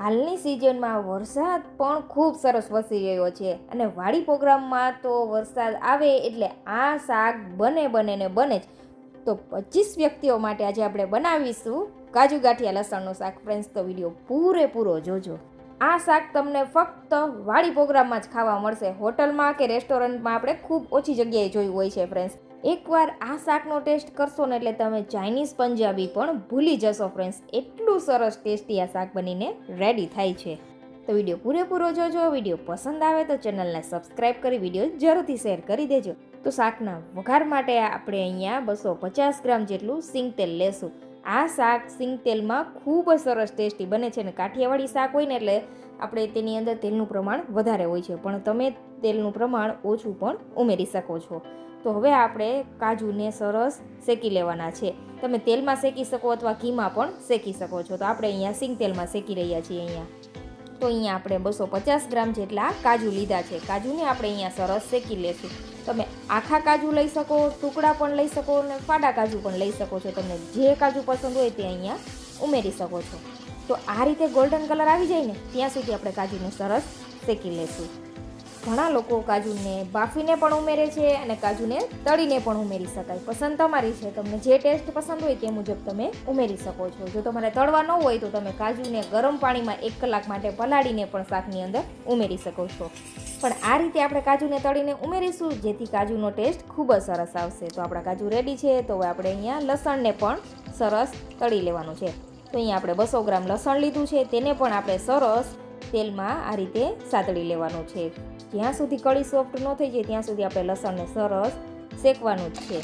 હાલની સિઝનમાં વરસાદ પણ ખૂબ સરસ વસી રહ્યો છે અને વાડી પ્રોગ્રામમાં તો વરસાદ આવે એટલે આ શાક બને બને ને બને જ. તો પચીસ વ્યક્તિઓ માટે આજે આપણે બનાવીશું કાજુ ગાંઠિયા લસણનું શાક. ફ્રેન્ડ્સ, તો વીડિયો પૂરેપૂરો જોજો. આ શાક તમને ફક્ત વાડી પ્રોગ્રામમાં જ ખાવા મળશે. હોટલમાં કે રેસ્ટોરન્ટમાં આપણે ખૂબ ઓછી જગ્યાએ જોયું હોય છે, ફ્રેન્ડ્સ. એકવાર આ શાકનો ટેસ્ટ કરશો ને એટલે તમે ચાઇનીઝ પંજાબી પણ ભૂલી જશો ફ્રેન્ડ્સ એટલું સરસ ટેસ્ટી આ શાક બનીને રેડી થાય છે. તો વીડિયો પૂરેપૂરો જોજો. વીડિયો પસંદ આવે તો ચેનલને સબસ્ક્રાઇબ કરી વીડિયો જરૂરથી શેર કરી દેજો. તો શાકના વઘાર માટે આપણે અહીંયા બસો પચાસ ગ્રામ જેટલું સિંગ તેલ લેશું. આ શાક સિંગ તેલમાં ખૂબ જ સરસ ટેસ્ટી બને છે અને કાઠિયાવાડી શાક હોય ને એટલે આપણે તેની અંદર તેલનું પ્રમાણ વધારે હોય છે. પણ તમે તેલનું પ્રમાણ ઓછું પણ ઉમેરી શકો છો. તો હવે આપણે કાજુને સરસ શેકી લેવાના છે. તમે તેલમાં શેકી શકો અથવા ઘીમાં પણ શેકી શકો છો. તો આપણે અહીંયા સિંગ તેલમાં શેકી રહ્યા છીએ અહીંયા. તો અહીંયા આપણે બસો પચાસ ગ્રામ જેટલા કાજુ લીધા છે. કાજુને આપણે અહીંયા સરસ શેકી લેશું. તમે આખા કાજુ લઈ શકો, ટુકડા પણ લઈ શકો અને ફાડા કાજુ પણ લઈ શકો છો. તમને જે કાજુ પસંદ હોય તે અહીંયા ઉમેરી શકો છો. તો આ રીતે ગોલ્ડન કલર આવી જાય ને, ત્યાં સુધી આપણે કાજુને સરસ શેકી લેશું. ઘણા લોકો કાજુને બાફીને પણ ઉમેરે છે અને કાજુને તળીને પણ ઉમેરી શકાય. પસંદ તમારી છે, તમને જે ટેસ્ટ પસંદ હોય તે મુજબ તમે ઉમેરી શકો છો. જો તમારે તળવા ન હોય તો તમે કાજુને ગરમ પાણીમાં એક કલાક માટે પલાળીને પણ શાકની અંદર ઉમેરી શકો છો. પણ આ રીતે આપણે કાજુને તળીને ઉમેરીશું, જેથી કાજુનો ટેસ્ટ ખૂબ જ સરસ આવશે. તો આપણા કાજુ રેડી છે, તો હવે આપણે અહીંયા લસણને પણ સરસ તળી લેવાનું છે. તો અહીંયા આપણે બસો ગ્રામ લસણ લીધું છે, તેને પણ આપણે સરસ તેલમાં આ રીતે સાતળી લેવાનું છે. જ્યાં સુધી કળી સોફ્ટ ન થઈ જાય, ત્યાં સુધી આપણે લસણને સરસ શેકવાનું જ છે.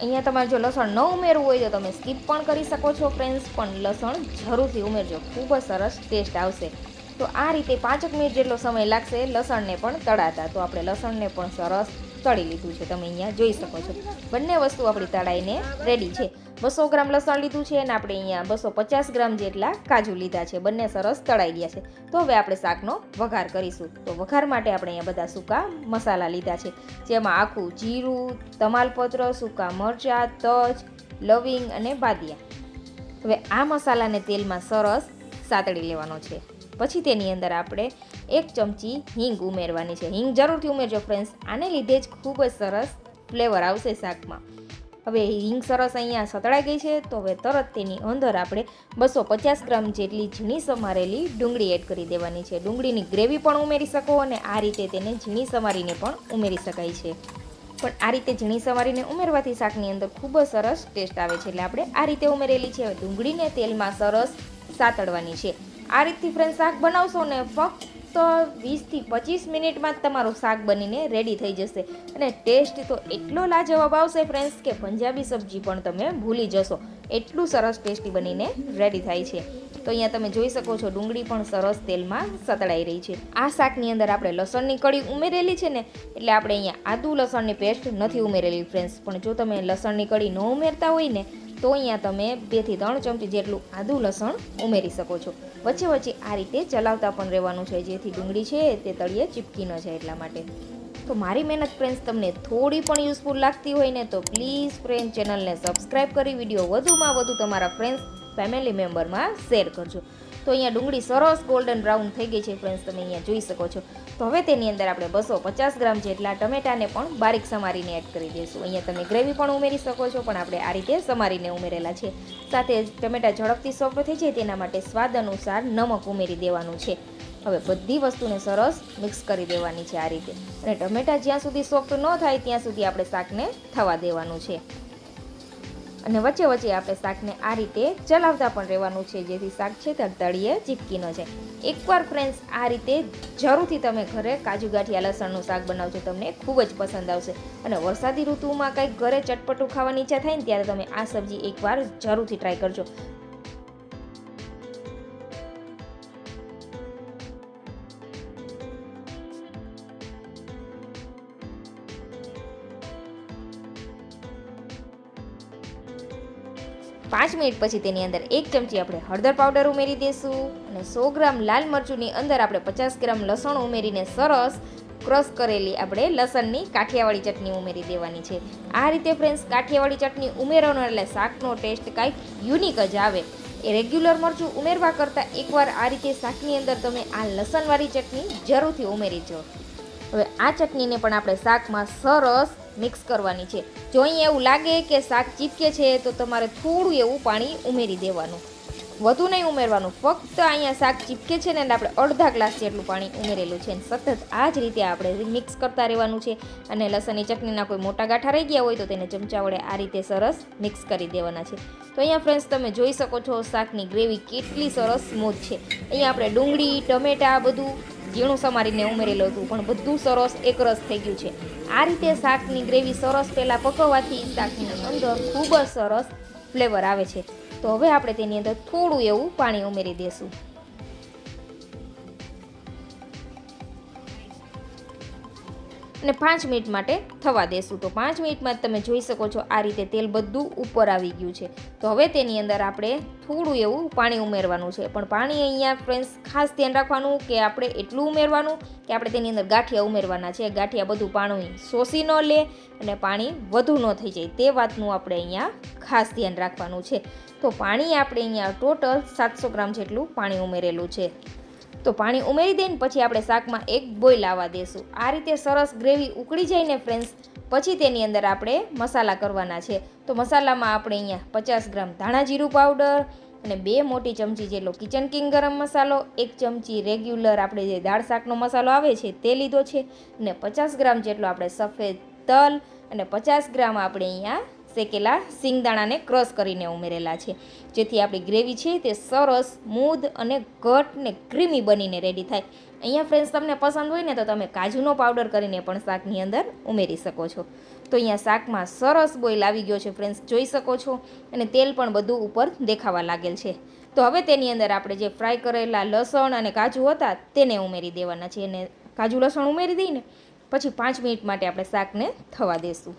અહીંયા તમારે જો લસણ ન ઉમેરવું હોય તો તમે સ્કીપ પણ કરી શકો છો ફ્રેન્ડ્સ પણ લસણ જરૂરથી ઉમેરજો. ખૂબ જ સરસ ટેસ્ટ આવશે. તો આ રીતે પાંચેક મિનિટ જેટલો સમય લાગશે લસણને પણ તળાતા. તો આપણે લસણને પણ સરસ તળી લીધું છે. તમે અહીંયા જોઈ શકો છો. બંને વસ્તુ આપણી તળાઈને રેડી છે. બસો ગ્રામ લસણ લીધું છે અને આપણે અહીંયા બસો પચાસ ગ્રામ જેટલા કાજુ લીધા છે. બંને સરસ તળાઈ ગયા છે. તો હવે આપણે શાકનો વઘાર કરીશું. તો વઘાર માટે આપણે અહીંયા બધા સૂકા મસાલા લીધા છે. જેમાં આખું જીરું, તમાલપત્ર, સૂકા મરચાં, તજ, લવિંગ અને બાદિયા. હવે આ મસાલાને તેલમાં સરસ સાતળી લેવાનો છે. પછી તેની અંદર આપણે એક ચમચી હિંગ ઉમેરવાની છે. હિંગ જરૂરથી ઉમેરજો ફ્રેન્ડ્સ આને લીધે જ ખૂબ જ સરસ ફ્લેવર આવશે શાકમાં. હવે હિંગ સરસ અહીંયા સતળાઈ ગઈ છે, તો હવે તરત તેની અંદર આપણે બસો પચાસ ગ્રામ જેટલી ઝીણી સમારેલી ડુંગળી એડ કરી દેવાની છે. ડુંગળીની ગ્રેવી પણ ઉમેરી શકો અને આ રીતે તેને ઝીણી સમારીને પણ ઉમેરી શકાય છે. પણ આ રીતે ઝીણી સમારીને ઉમેરવાથી શાકની અંદર ખૂબ જ સરસ ટેસ્ટ આવે છે. એટલે આપણે આ રીતે ઉમેરેલી છે. હવે ડુંગળીને તેલમાં સરસ સાતળવાની છે. આ રીતથી ફ્રેન્ડ શાક બનાવશો ને ફક્ત વીસથી પચીસ મિનિટમાં જ તમારું શાક બનીને રેડી થઈ જશે. અને ટેસ્ટ તો એટલો લાજવાબ આવશે ફ્રેન્ડ્સ કે પંજાબી સબ્જી પણ તમે ભૂલી જશો. એટલું સરસ ટેસ્ટી બનીને રેડી થાય છે. તો અહીંયા તમે જોઈ શકો છો ડુંગળી પણ સરસ તેલમાં સતળાઈ રહી છે. આ શાકની અંદર આપણે લસણની કળી ઉમેરેલી છે ને, એટલે આપણે અહીંયા આદુ લસણની પેસ્ટ નથી ઉમેરેલી ફ્રેન્ડ્સ પણ જો તમે લસણની કળી ન ઉમેરતા હોય ને તો અહીંયા તમે બેથી ત્રણ ચમચી જેટલું આદુ લસણ ઉમેરી શકો છો. વચ્ચે વચ્ચે આ રીતે ચલાવતા પણ રહેવાનું છે. જેથી ડુંગળી છે તે તળિયે ચીપકી ન જાય એટલા માટે. તો મારી મહેનત ફ્રેન્ડ્સ તમને થોડી પણ યુઝફુલ લાગતી હોય ને તો પ્લીઝ ફ્રેન્ડ ચેનલને સબસ્ક્રાઈબ કરી. વીડિયો વધુમાં વધુ તમારા ફ્રેન્ડ્સ ફેમિલી મેમ્બરમાં શેર કરજો. તો અહીંયા ડુંગળી સરસ ગોલ્ડન બ્રાઉન થઈ ગઈ છે ફ્રેન્ડ્સ તમે અહીંયા જોઈ શકો છો. તો હવે તેની અંદર આપણે બસો પચાસ ગ્રામ જેટલા ટમેટાને પણ બારીક સમારીને એડ કરી દઈશું. અહીંયા તમે ગ્રેવી પણ ઉમેરી શકો છો, પણ આપણે આ રીતે સમારીને ઉમેરેલા છે. સાથે ટમેટા ઝડપથી સોફ્ટ થઈ જાય તેના માટે સ્વાદ અનુસાર નમક ઉમેરી દેવાનું છે. હવે બધી વસ્તુને સરસ મિક્સ કરી દેવાની છે આ રીતે. અને ટમેટા જ્યાં સુધી સોફ્ટ ન થાય ત્યાં સુધી આપણે શાકને થવા દેવાનું છે. અને વચ્ચે વચ્ચે આપણે શાકને આ રીતે ચલાવતા પણ રહેવાનું છે, જેથી શાક છે તે તળીએ ચીપકી ન જાય એકવાર ફ્રેન્ડ્સ આ રીતે જરૂરથી તમે ઘરે કાજુ, ગાંઠિયા, લસણનું શાક બનાવજો, તમને ખૂબ જ પસંદ આવશે. અને વરસાદી ઋતુમાં કંઈક ઘરે ચટપટું ખાવાની ઈચ્છા થાય ને, ત્યારે તમે આ સબ્જી એકવાર જરૂરથી ટ્રાય કરજો. પાંચ મિનિટ પછી તેની અંદર એક ચમચી આપણે હળદર પાવડર ઉમેરી દઈશું અને સો ગ્રામ લાલ મરચુંની અંદર આપણે પચાસ ગ્રામ લસણ ઉમેરીને સરસ ક્રશ કરેલી આપણે લસણની કાઠિયાવાડી ચટણી ઉમેરી દેવાની છે. આ રીતે ફ્રેન્ડ્સ કાઠિયાવાડી ચટણી ઉમેરવાનો એટલે શાકનો ટેસ્ટ કાંઈક યુનિક જ આવે. એ રેગ્યુલર મરચું ઉમેરવા કરતાં એકવાર આ રીતે શાકની અંદર તમે આ લસણવાળી ચટણી જરૂરથી ઉમેરી જો. હવે આ ચટણીને પણ આપણે શાકમાં સરસ મિક્સ કરવાની છે. જો અહીં એવું લાગે કે શાક ચીપકે છે, તો તમારે થોડું એવું પાણી ઉમેરી દેવાનું. વધુ નહીં ઉમેરવાનું. ફક્ત અહીંયા શાક ચીપકે છે ને આપણે અડધા ગ્લાસ જેટલું પાણી ઉમેરેલું છે. અને સતત આ જ રીતે આપણે મિક્સ કરતા રહેવાનું છે. અને લસણની ચટણીના કોઈ મોટા ગાંઠા રહી ગયા હોય તો તેને ચમચા વડે આ રીતે સરસ મિક્સ કરી દેવાના છે. તો અહીંયા ફ્રેન્ડ્સ તમે જોઈ શકો છો શાકની ગ્રેવી કેટલી સરસ સ્મૂથ છે. અહીંયા આપણે ડુંગળી, ટમેટા બધું ઝીણું સમારીને ઉમેરેલું હતું, પણ બધું સરસ એકરસ થઈ ગયું છે. આ રીતે શાકની ગ્રેવી સરસ પહેલાં પકવવાથી શાકની અંદર ખૂબ જ સરસ ફ્લેવર આવે છે. તો હવે આપણે તેની અંદર થોડું એવું પાણી ઉમેરી દઈશું અને પાંચ મિનિટ માટે થવા દેશું. તો પાંચ મિનિટમાં તમે જોઈ શકો છો આ રીતે તેલ બધું ઉપર આવી ગયું છે. તો હવે તેની અંદર આપણે થોડું એવું પાણી ઉમેરવાનું છે. પણ પાણી અહીંયા ફ્રેન્ડ્સ ખાસ ધ્યાન રાખવાનું કે આપણે એટલું ઉમેરવાનું કે આપણે તેની અંદર ગાંઠિયા ઉમેરવાના છે. ગાંઠિયા બધું પાણી શોષી ન લે અને પાણી વધુ ન થઈ જાય. તે વાતનું આપણે અહીંયા ખાસ ધ્યાન રાખવાનું છે. તો પાણી આપણે અહીંયા ટોટલ સાતસો ગ્રામ જેટલું પાણી ઉમેરેલું છે. તો પાણી ઉમેરી દઈને પછી આપણે શાકમાં એક બોઈલ આવવા દેશું. આ રીતે સરસ ગ્રેવી ઉકળી જાય ને ફ્રેન્ડ્સ પછી તેની અંદર આપણે મસાલા કરવાના છે. તો મસાલામાં આપણે અહીંયા પચાસ ગ્રામ ધાણા જીરું પાવડર અને બે મોટી ચમચી જેટલો કિચન કિંગ ગરમ મસાલો, એક ચમચી રેગ્યુલર આપણે જે દાળ શાકનો મસાલો આવે છે તે લીધો છે. અને પચાસ ગ્રામ જેટલો આપણે સફેદ તલ અને પચાસ ગ્રામ આપણે અહીંયા શેકેલા સિંગદાણાને ક્રશ કરીને ઉમેરેલા છે. જેથી આપણી ગ્રેવી છે તે સરસ સ્મૂધ અને ઘટ ને ક્રીમી બનીને રેડી થાય. અહીંયા ફ્રેન્ડ્સ તમને પસંદ હોય ને તો તમે કાજુનો પાવડર કરીને પણ શાકની અંદર ઉમેરી શકો છો. તો અહીંયા શાકમાં સરસ બોઇલ આવી ગયો છે ફ્રેન્ડ્સ જોઈ શકો છો. અને તેલ પણ બધું ઉપર દેખાવા લાગેલ છે. તો હવે તેની અંદર આપણે જે ફ્રાય કરેલા લસણ અને કાજુ હતા તેને ઉમેરી દેવાના છે. અને કાજુ લસણ ઉમેરી દઈને પછી પાંચ મિનિટ માટે આપણે શાકને થવા દેશું.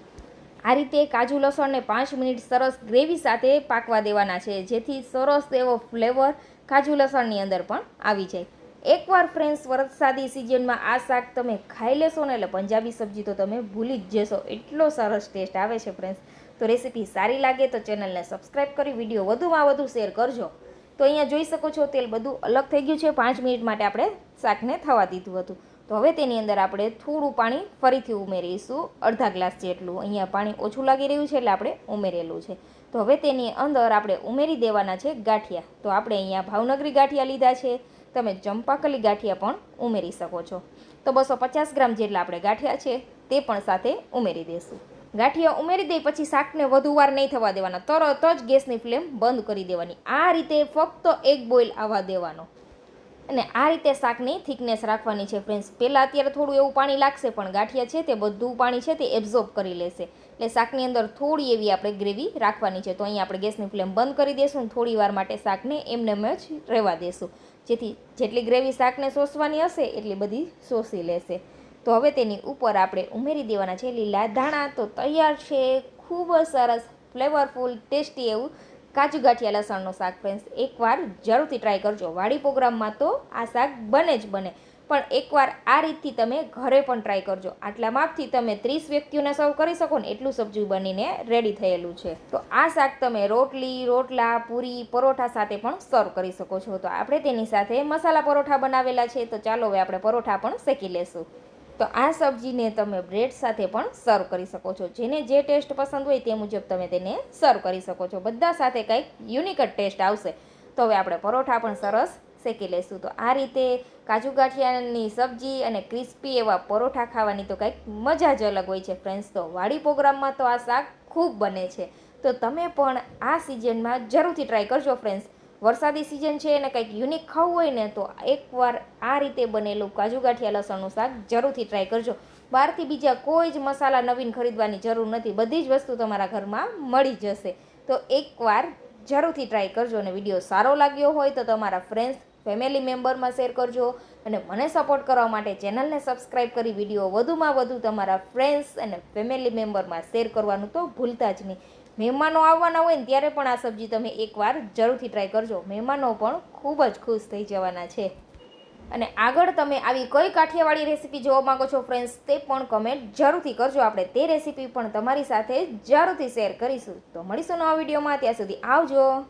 આ રીતે કાજુ લસણને પાંચ મિનિટ સરસ ગ્રેવી સાથે પાકવા દેવાના છે, જેથી સરસ એવો ફ્લેવર કાજુ લસણની અંદર પણ આવી જાય. એકવાર ફ્રેન્ડ્સ, વરસાદી સિઝનમાં આ શાક તમે ખાઈ લેશો ને એટલે પંજાબી સબ્જી તો તમે ભૂલી જ જશો. એટલો સરસ ટેસ્ટ આવે છે ફ્રેન્ડ્સ. તો રેસીપી સારી લાગે તો ચેનલને સબસ્ક્રાઈબ કરી, વીડિયો વધુમાં વધુ શેર કરજો. તો અહીંયા જોઈ શકો છો તેલ બધું અલગ થઈ ગયું છે. પાંચ મિનિટ માટે આપણે શાકને થવા દીધું હતું. તો હવે તેની અંદર આપણે થોડું પાણી ફરીથી ઉમેરીશું. અડધા ગ્લાસ જેટલું. અહીંયા પાણી ઓછું લાગી રહ્યું છે એટલે આપણે ઉમેરેલું છે. તો હવે તેની અંદર આપણે ઉમેરી દેવાના છે ગાંઠિયા. તો આપણે અહીંયા ભાવનગરી ગાંઠિયા લીધા છે. તમે ચંપાકલી ગાંઠિયા પણ ઉમેરી શકો છો. તો બસો પચાસ ગ્રામ જેટલા આપણે ગાંઠિયા છે તે પણ સાથે ઉમેરી દઈશું ગાંઠિયા ઉમેરી દઈ પછી શાકને વધુ વાર નહીં થવા દેવાના. તરત જ ગેસની ફ્લેમ બંધ કરી દેવાની. આ રીતે ફક્ત એક બોઇલ આવવા દેવાનો. અને આ રીતે શાકની થિકનેસ રાખવાની છે ફ્રેન્ડ્સ. પહેલાં અત્યારે થોડું એવું પાણી લાગશે, પણ ગાંઠિયા છે તે બધું પાણી છે તે એબ્ઝોર્બ કરી લેશે. એટલે શાકની અંદર થોડી એવી આપણે ગ્રેવી રાખવાની છે. તો અહીં આપણે ગેસની ફ્લેમ બંધ કરી દઈશું અને થોડી વાર માટે શાકને એમને એમ જ રહેવા દેશું. જેથી જેટલી ગ્રેવી શાકને શોષવાની હશે, એટલી બધી શોષી લેશે. તો હવે તેની ઉપર આપણે ઉમેરી દેવાના છે લીલા ધાણા. તો તૈયાર છે. ખૂબ સરસ ફ્લેવરફુલ ટેસ્ટી એવું કાજુ ગાંઠિયા લસણનું શાક ફ્રેન્ડ્સ એકવાર જરૂરથી ટ્રાય કરજો. વાડી પ્રોગ્રામમાં તો આ શાક બને જ બને. પણ એકવાર આ રીતથી તમે ઘરે પણ ટ્રાય કરજો. આટલા માપથી તમે ત્રીસ વ્યક્તિઓને સર્વ કરી શકો ને એટલું સબ્જી બનીને રેડી થયેલું છે. તો આ શાક તમે રોટલી, રોટલા, પૂરી, પરોઠા સાથે પણ સર્વ કરી શકો છો. તો આપણે તેની સાથે મસાલા પરોઠા બનાવેલા છે. તો ચાલો હવે આપણે પરોઠા પણ શેકી લેશું. તો આ સબ્જીને તમે બ્રેડ સાથે પણ સર્વ કરી શકો છો. જેને જે ટેસ્ટ પસંદ હોય તે મુજબ તમે તેને સર્વ કરી શકો છો. બધા સાથે કંઈક યુનિક જ ટેસ્ટ આવશે. તો હવે આપણે પરોઠા પણ સરસ શેકી લઈશું. તો આ રીતે કાજુ ગાંઠિયાની સબ્જી અને ક્રિસ્પી એવા પરોઠા ખાવાની તો કંઈક મજા જ અલગ હોય છે ફ્રેન્ડ્સ. તો વાડી પ્રોગ્રામમાં તો આ શાક ખૂબ બને છે. તો તમે પણ આ સિઝનમાં જરૂરથી ટ્રાય કરજો ફ્રેન્ડ્સ. વરસાદી સિઝન છે અને કંઈક યુનિક ખાવું હોય ને તો એકવાર આ રીતે બનેલું કાજુ ગાંઠિયા લસણનું શાક જરૂરથી ટ્રાય કરજો. બહારથી બીજા કોઈ જ મસાલા નવીન ખરીદવાની જરૂર નથી. બધી જ વસ્તુ તમારા ઘરમાં મળી જશે. તો એકવાર જરૂરથી ટ્રાય કરજો અને વીડિયો સારો લાગ્યો હોય તો તમારા ફ્રેન્ડ્સ ફેમિલી મેમ્બરમાં શેર કરજો. અને મને સપોર્ટ કરવા માટે ચેનલને સબસ્ક્રાઈબ કરી વીડિયો વધુમાં વધુ તમારા ફ્રેન્ડ્સ અને ફેમિલી મેમ્બરમાં શેર કરવાનું તો ભૂલતા જ નહીં. મહેમાનો આવવાના હોય ને ત્યારે પણ આ સબ્જી તમે એકવાર જરૂરથી ટ્રાય કરજો. મહેમાનો પણ ખૂબ જ ખુશ થઈ જવાના છે. અને આગળ તમે આવી કઈ કાઠિયાવાડી રેસીપી જોવા માંગો છો ફ્રેન્ડ્સ તે પણ કમેન્ટ જરૂરથી કરજો. આપણે તે રેસીપી પણ તમારી સાથે જરૂરથી શેર કરીશું. તો મળીશું નવા વિડીયોમાં ત્યાં સુધી આવજો.